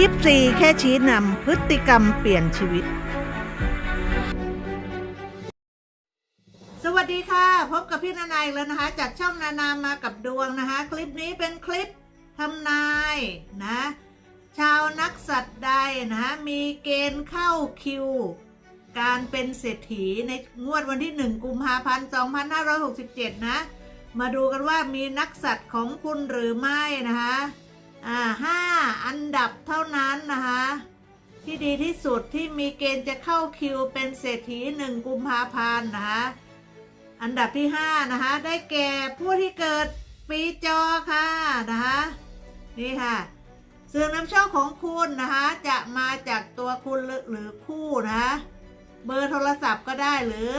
ยิปซีแค่ชี้นำพฤติกรรมเปลี่ยนชีวิต สวัสดีค่ะ พบกับพี่นานาอีกแล้วนะคะ จากช่องนานามากับดวงนะคะ คลิปนี้เป็นคลิปทำนายนะ ชาวนักสัตว์ใดนะมีเกณฑ์เข้าคิว การเป็นเศรษฐีในงวดวันที่ 1 กุมภาพันธ์ 2567 นะ มาดูกันว่ามีนักสัตว์ของคุณหรือไม่นะคะ อ่าห้าอันดับเท่านั้นนะคะ ที่ดีที่สุดที่มีเกณฑ์จะเข้าคิวเป็นเศรษฐีหนึ่งกุมภาพันธ์นะคะอันดับที่ห้านะคะได้แก่ผู้ที่เกิดปีจอค่ะนะคะนี่ค่ะเสื่อน้ำโชคของคุณนะคะจะมาจากตัวคุณหรือคู่นะคะเบอร์โทรศัพท์ก็ได้หรือ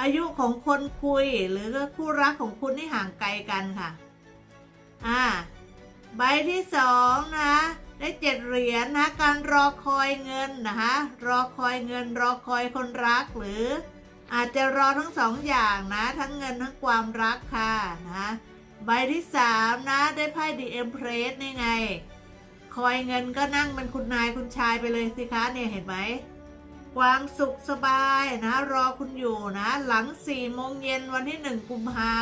อายุของคนคุยหรือคู่รักของคุณที่ห่างไกลกันค่ะ อ่า ใบที่สองนะได้เจ็ดเหรียญนะการรอคอยเงินนะคะรอคอยเงินรอคอยคนรักหรือ อาจจะรอทั้งสองอย่างนะ ทั้งเงินทั้งความรักค่ะนะใบที่สามนะได้ไพ่ดีเอ็มเพรสนี่ไง คอยเงินก็นั่งเป็นคุณนายคุณชายไปเลยสิคะเนี่ยเห็นไหมความสุขสบายนะ รอคุณอยู่นะ หลังสี่โมงเย็นวันที่หนึ่งกุมภา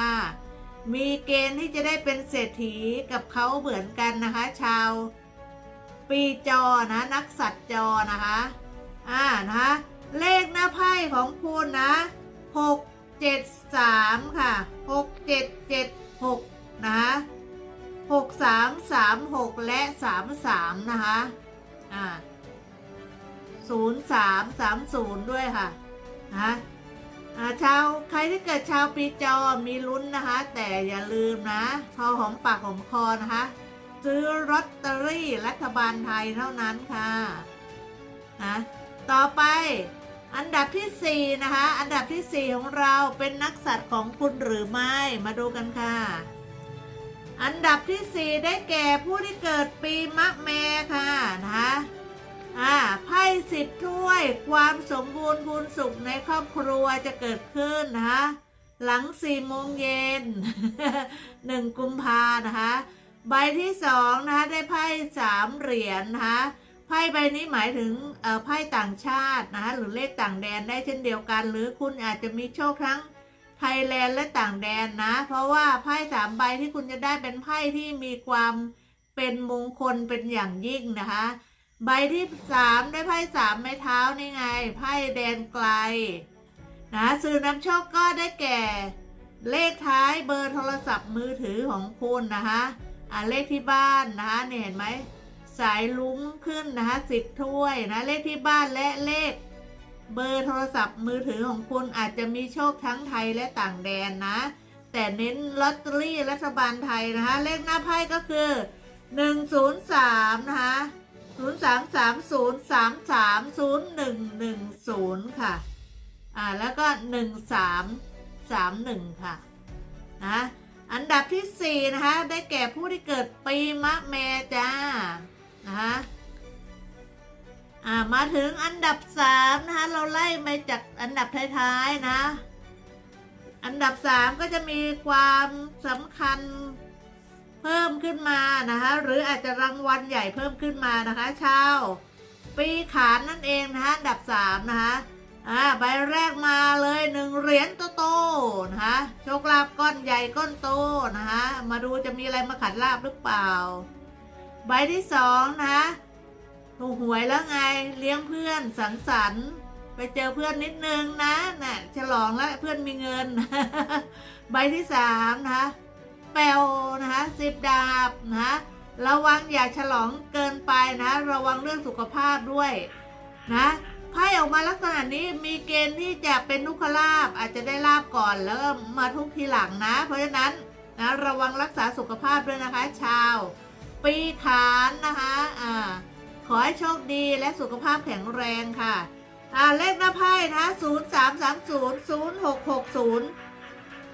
มีเกณฑ์ที่จะได้เป็นเศรษฐีกับเขาเหมือนกันนะคะ ชาว ปีจอนะนักสัตว์จอนะคะอ่านะคะเลขหน้าไพ่ของคุณนะหกเจ็ดสามค่ะหกเจ็ดเจ็ดหกนะคะหกสามสามหกและสามสามนะคะอ่าศูนย์สามสามศูนย์ด้วยค่ะนะ ชาวใครที่เกิดชาวปีจอมีลุ้นนะคะ แต่อย่าลืมนะ พอหอมปากหอมคอนะคะ ซื้อลอตเตอรี่รัฐบาลไทยเท่านั้นค่ะนะต่อไปอันดับที่ 4 นะคะ อันดับที่ 4 ของเราเป็นนักสัตว์ของคุณหรือไม่มาดูกันค่ะ อันดับที่ 4 ได้แก่ผู้ที่เกิดปีมะแม่ค่ะนะคะ อ่าไพ่สิบถ้วยความสมบูรณ์พูนสุขในครอบครัวจะเกิดขึ้นนะคะหลังสี่โมงเย็นหนึ่งกุมภานะคะใบที่สองนะคะได้ไพ่สามเหรียญนะคะไพ่ใบนี้หมายถึงไพ่ต่างชาตินะคะหรือเลขต่างแดนได้เช่นเดียวกัน หรือคุณอาจจะมีโชคทั้งไทยแลนด์และต่างแดนนะ เพราะว่าไพ่สามใบที่คุณจะได้เป็นไพ่ที่มีความเป็นมงคลเป็นอย่างยิ่งนะคะ ใบที่สามได้ไพ่สามไม้เท้านี่ไง ไพ่แดนไกล นะสื่อนำโชคก็ได้แก่ เลขท้ายเบอร์โทรศัพท์มือถือของคุณนะคะอ่าเลขที่บ้านนะคะเนี่ยเห็นไหมสายลุ้งขึ้นนะคะสิบถ้วยนะเลขที่บ้านและเลข เบอร์โทรศัพท์มือถือของคุณอาจจะมีโชคทั้งไทยและต่างแดนนะ แต่เน้นลอตเตอรี่รัฐบาลไทยนะคะเลขหน้าไพ่ก็คือ 103 นะคะ ศูนย์สามสามศูนย์สามสามศูนย์หนึ่งหนึ่งศูนย์ค่ะ อ่า แล้วก็หนึ่งสามสามหนึ่งค่ะ นะ อันดับที่สี่นะคะ ได้แก่ผู้ที่เกิดปีมะแมจ้า นะคะอ่า มาถึงอันดับสามนะคะ เราไล่ไปจากอันดับท้ายๆนะ อันดับสามก็จะมีความสำคัญ เพิ่มขึ้นมานะคะหรืออาจจะรางวัลใหญ่เพิ่มขึ้นมานะคะชาวปีขานนั่นเองนะคะดับสามนะคะอ่าใบแรกมาเลยหนึ่งเหรียญโตๆนะคะโชคลาภก้อนใหญ่ก้อนโตนะคะมาดูจะมีอะไรมาขัดลาบหรือเปล่า ใบที่สองนะคะถูกหวยแล้วไงเลี้ยงเพื่อนสังสรรค์ ไปเจอเพื่อนนิดนึงนะน่ะฉลองแล้วเพื่อนมีเงิน ใบที่สามนะ แปลนะคะสิบดาบนะคะระวังอย่าฉลองเกินไปนะ ระวังเรื่องสุขภาพด้วยนะไพ่ออกมาลักษณะนี้มีเกณฑ์ที่จะเป็นทุกขลาบอาจจะได้ลาบก่อนแล้วก็มาทุกทีหลังนะ เพราะฉะนั้นนะระวังรักษาสุขภาพด้วยนะคะ ชาว ปีขานนะคะอ่าขอให้โชคดีและสุขภาพแข็งแรงค่ะอ่าเลขหน้าไพ่นะศูนย์สามสา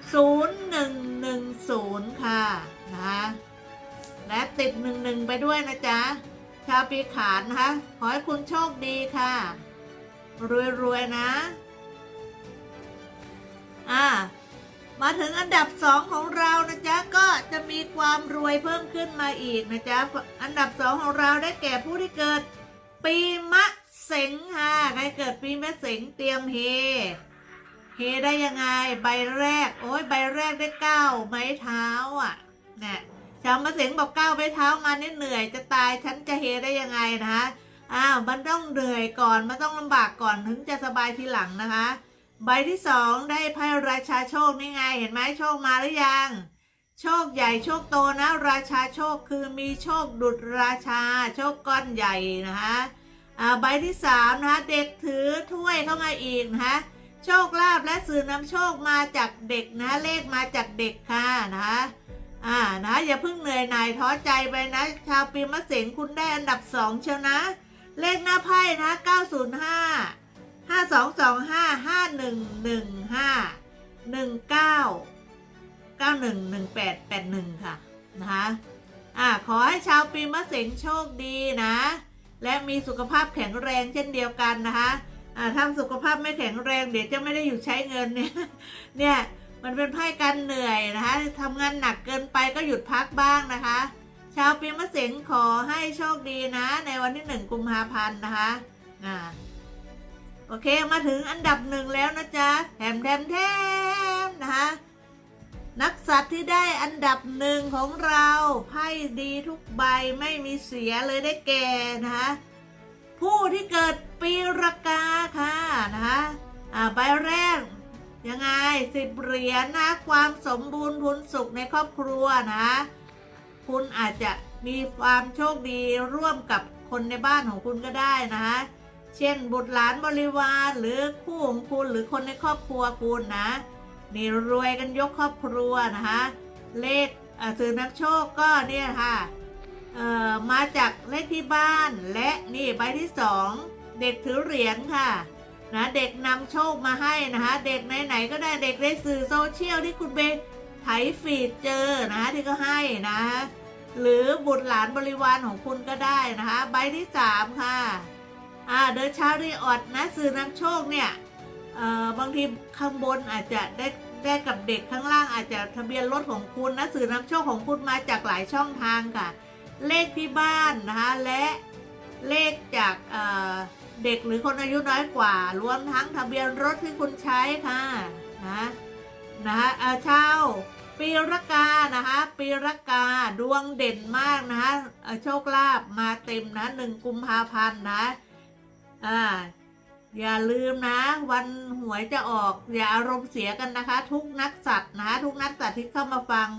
มศูนย์หนึ่งหนึ่งศูนย์ค่ะนะคะและติดหนึ่งหนึ่งไปด้วยนะจ๊ะ ชาวปีขานนะคะ ขอให้คุณโชคดีค่ะ รวย ๆ นะ อ่า มาถึงอันดับสองของเรานะจ๊ะ ก็จะมีความรวยเพิ่มขึ้นมาอีกนะจ๊ะ อันดับสองของเราได้แก่ผู้ที่เกิด ปีมะเสงค่ะ ใครเกิดปีมะเสงเตรียมเฮ เฮได้ยังไงใบแรก โอ้ยใบแรกได้เก้าไม้เท้าอะเนี่ยชาวมะเสงบอกเก้าไม้เท้ามานี่เหนื่อยจะตายฉันจะเฮได้ยังไงนะคะอ้าวมันต้องเหนื่อยก่อนมันต้องลำบากก่อนถึงจะสบายทีหลังนะคะ ใบที่สองได้ไพ่ราชาโชคนี่ไงเห็นไหมโชคมาหรือยัง โชคใหญ่โชคโตนะ ราชาโชคคือมีโชคดุดราชา โชคก้อนใหญ่นะคะอ่าใบที่สามนะคะเด็กถือถ้วยเข้ามาอีกนะคะ โชคลาภและสื่อนำโชคมาจากเด็กนะเลขมาจากเด็กค่ะนะคะอ่านะอย่าเพิ่งเหนื่อยหน่ายท้อใจไปนะ ชาวปีมะเสงคุณได้อันดับสองเชียวนะ เลขหน้าไพ่นะ 905ห้าสองสองห้าห้าหนึ่งหนึ่งห้าหนึ่งเก้าเก้าหนึ่งหนึ่งแปดแปดหนึ่งค่ะนะคะอ่าขอให้ชาวปีมะเสงโชคดีนะ และมีสุขภาพแข็งแรงเช่นเดียวกันนะคะ อ่าสุขภาพไม่แข็งแรงเดี๋ยวจะไม่ได้อยู่ใช้เงินเนี่ยเนี่ยมันเป็นไพ่การเหนื่อยนะคะทำงานหนักเกินไปก็หยุดพักบ้างนะคะ ชาวปีมะเสงขอให้โชคดีนะ ในวันที่หนึ่งกุมภาพันธ์นะคะอ่าโอเคมาถึงอันดับหนึ่งแล้วนะจ๊ะแถมแถมแถมนะคะนักสัตว์ที่ได้อันดับหนึ่งของเราไพ่ดีทุกใบไม่มีเสียเลยได้แก่นะคะผู้ที่เกิดปีรากา นะคะอ่าใบแรกยังไงสิบเหรียญนะ ความสมบูรณ์พูนสุขในครอบครัวนะ คุณอาจจะมีความโชคดีร่วมกับคนในบ้านของคุณก็ได้นะคะเช่นบุตรหลานบริวารหรือคู่ของคุณหรือคนในครอบครัวคุณนะนี่รวยกันยกครอบครัวนะคะเลขสื่อนำโชคก็เนี่ยค่ะเอ่อมาจากเลขที่บ้านและนี่ใบที่สองเด็กถือเหรียญค่ะ นะเด็กนำโชคมาให้นะคะเด็กไหนๆก็ได้เด็กในสื่อโซเชียลที่คุณไปไถฟีดเจอนะคะที่ก็ให้นะ หรือบุตรหลานบริวารของคุณก็ได้นะคะใบที่สามค่ะอ่าเดอชารีออดนะสื่อนำโชคเนี่ยเอ่อบางทีข้างบนอาจจะได้ได้กับเด็กข้างล่างอาจจะทะเบียนรถของคุณนะสื่อนำโชคของคุณมาจากหลายช่องทางค่ะ เลขที่บ้านนะคะและเลขจากเอ่อ เด็กหรือคนอายุน้อยกว่า รวมทั้งทะเบียนรถที่คุณใช้ค่ะนะนะคะเอ่าปีรากานะคะ ปีรกาดวงเด่นมากนะคะโชคลาภมาเต็มนะหนึ่งกุมภาพันธ์นะอ่าอย่าลืมนะ วันหวยจะออกอย่าอารมณ์เสียกันนะคะ ทุกนักสัตว์นะทุกนักสัตว์ที่เข้ามาฟัง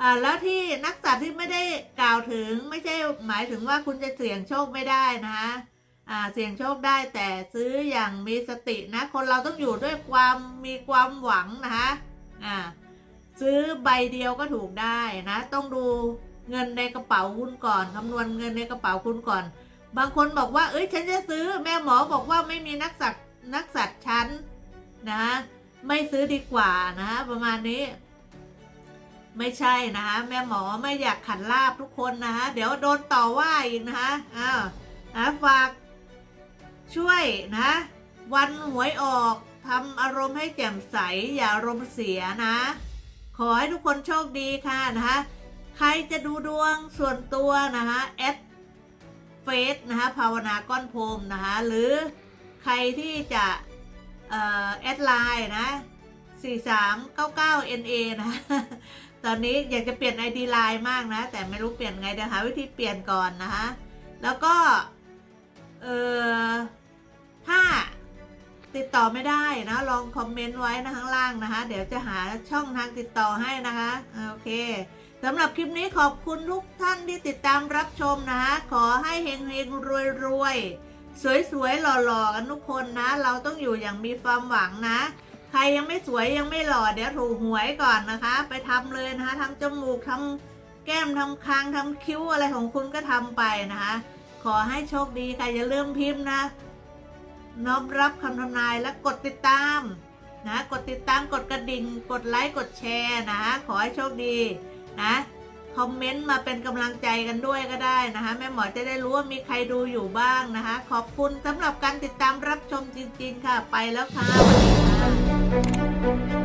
อ่าแล้วที่นักสัตว์ที่ไม่ได้กล่าวถึงไม่ใช่หมายถึงว่าคุณจะเสี่ยงโชคไม่ได้นะอ่า เสี่ยงโชคได้แต่ซื้ออย่างมีสตินะ คนเราต้องอยู่ด้วยความมีความหวังนะคะอ่าซื้อใบเดียวก็ถูกได้นะ ต้องดูเงินในกระเป๋าคุณก่อนคำนวณเงินในกระเป๋าคุณก่อน บางคนบอกว่า เอ้ยฉันจะซื้อ แม่หมอบอกว่าไม่มีนักสัตว์นักสัตว์ชั้นนะ ไม่ซื้อดีกว่านะประมาณนี้ ไม่ใช่นะคะแม่หมอไม่อยากขันลาบทุกคนนะคะเดี๋ยวโดนต่อว่าอีกนะคะอ้าวนะฝาก ช่วยนะ วันหวยออกทำอารมณ์ให้แจ่มใสอย่าอารมณ์เสียนะ ขอให้ทุกคนโชคดีค่ะนะคะใครจะดูดวงส่วนตัวนะคะแอดเฟซนะคะภาวนาก้อนพรมนะคะหรือใครที่จะเอ่อแอดไลน์นะ 4399 NA นะตอนนี้อยากจะเปลี่ยน ID ไลน์มากนะ แต่ไม่รู้เปลี่ยนไงเดี๋ยวหาวิธีเปลี่ยนก่อนนะคะแล้วก็เออ ติดต่อไม่ได้นะ ลองคอมเมนต์ไว้นะข้างล่างนะคะ เดี๋ยวจะหาช่องทางติดต่อให้นะคะโอเคสำหรับคลิปนี้ขอบคุณทุกท่านที่ติดตามรับชมนะคะ ขอให้เฮงเฮงรวยรวยสวยสวยๆหล่อๆกันทุกคนนะ เราต้องอยู่อย่างมีความหวังนะ ใครยังไม่สวยยังไม่หล่อเดี๋ยวถูหวยก่อนนะคะ ไปทำเลยนะคะทำจมูกทำแก้มทำคางทำคิ้วอะไรของคุณก็ทำไปนะคะ ขอให้โชคดีใครอย่าลืมพิมพ์นะ น้อมรับคำทำนายและกดติดตามนะกดติดตามกดกระดิ่ง กดไลค์กดแชร์นะ ขอให้โชคดีนะคอมเมนต์มาเป็นกำลังใจกันด้วยก็ได้นะคะแม่หมอจะได้รู้ว่ามีใครดูอยู่บ้างนะคะ ขอบคุณสำหรับการติดตามรับชมจริง ๆ ค่ะ ไปแล้วค่ะสวัสดีค่ะ